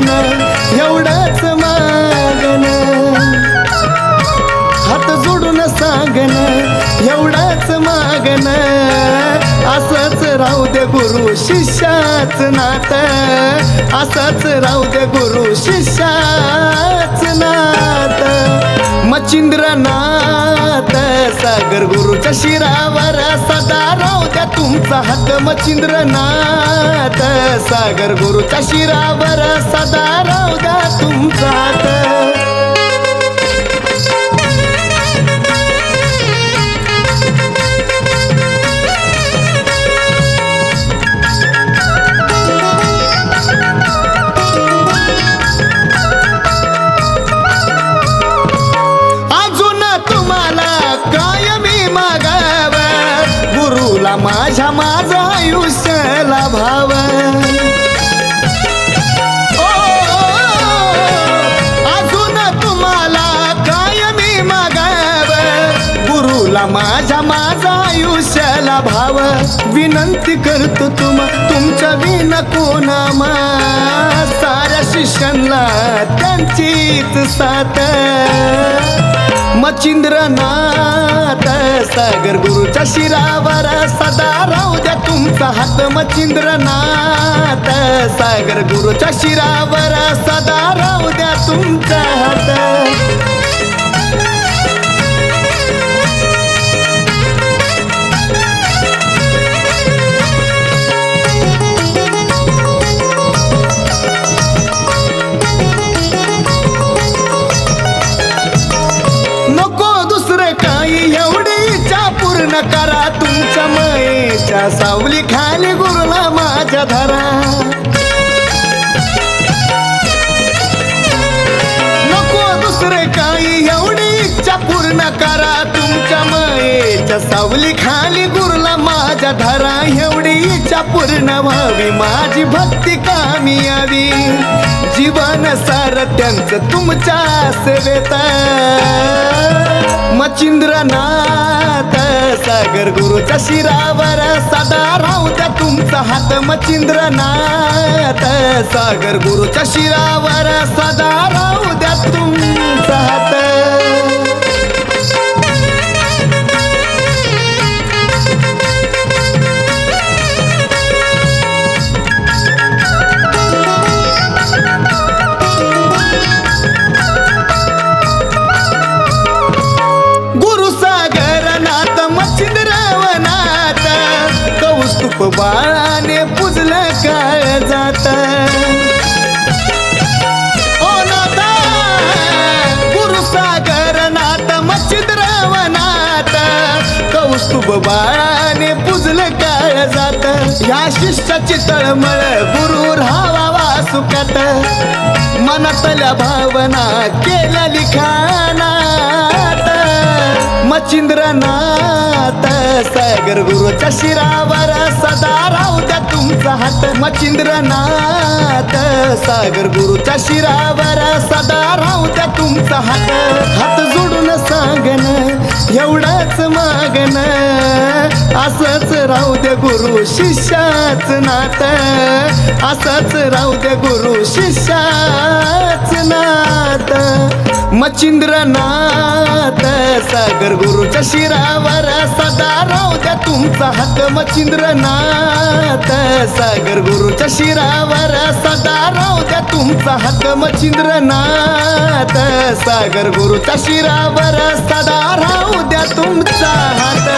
मागन एवढंच मागन हात जोडून सांगन एवढंच मागन असंच राहू दे गुरु शिष्याच नात. असंच राहू दे गुरु शिष्याच नात. मचिंद्र ना सागर गुरुच्या शिरावर सदा राहू द्या तुमचा हात मचिंद्रनाथ सागर गुरुच्या शिरावर सदा राहू द्या तुमचा हात. गुरुला माझ्या माझं आयुष्याला भाव. अजून तुम्हाला काय मी मागाव? गुरुला माझ्या माझा आयुष्याला भाव. विनंती करतो तुम तुमच्या विन कोणामा साऱ्या शिष्यांना त्यांचीच साथ. मचिंद्रनाथ सागर गुरुच्या शिरावर सदा राहू द्या तुमचा हात. मचिंद्रनाथ सागर गुरुच्या शिरावर सदा राहू द्या तुमचा हात. न करा तुमच्या मयेच्या सावली खाली गुरुला माझ्या धरा. नको दुसरे काही एवढी इच्छा पूर्ण करा तुमच्या मयेच्या सावली खाली गुरुला माझ्या धरा. एवढी इच्छा पूर्ण व्हावी माझी भक्ती कामी यावी. जीवन सार त्यांचं तुमच्या सेवेत. मचिंद्रनाथ सागर गुरुच्या शिरावर सदा राहू द्या तुमचा हात. मचिंद्रनाथ सागर गुरुच्या शिरावर सदा राहू द्या कौस्तुभ बाळाने पुजलं काळ जात. ओ नाथा गुरुसागरनाथ मच्छिंद्रवनाथ कौस्तुभ बाळाने पुजलं काळ जात. या शिष्याची तळमळ गुरु राहावा सुखात मनातल्या भावना मचिंद्रनाथ सागर गुरुच्या शिरावर सदा राहू द्या तुमचा हात. मचिंद्रनाथ सागर गुरुच्या शिरावर सदा राहू द्या तुमचा हात. हात जोडून सांगन एवढंच मागन असं राहू दे गुरु शिष्याच नात. असंच राहू दे गुरु शिष्याच नात. मचिंद्रनाथ सागर गुरुच्या शिरावर सदा राहू द्या तुमचा हात. मचिंद्रनाथ सागर गुरुच्या शिरावर सदा राहू द्या तुमचा हात. मचिंद्रनाथ सागर गुरुच्या शिरावर सदा राहू द्या तुमचा हात.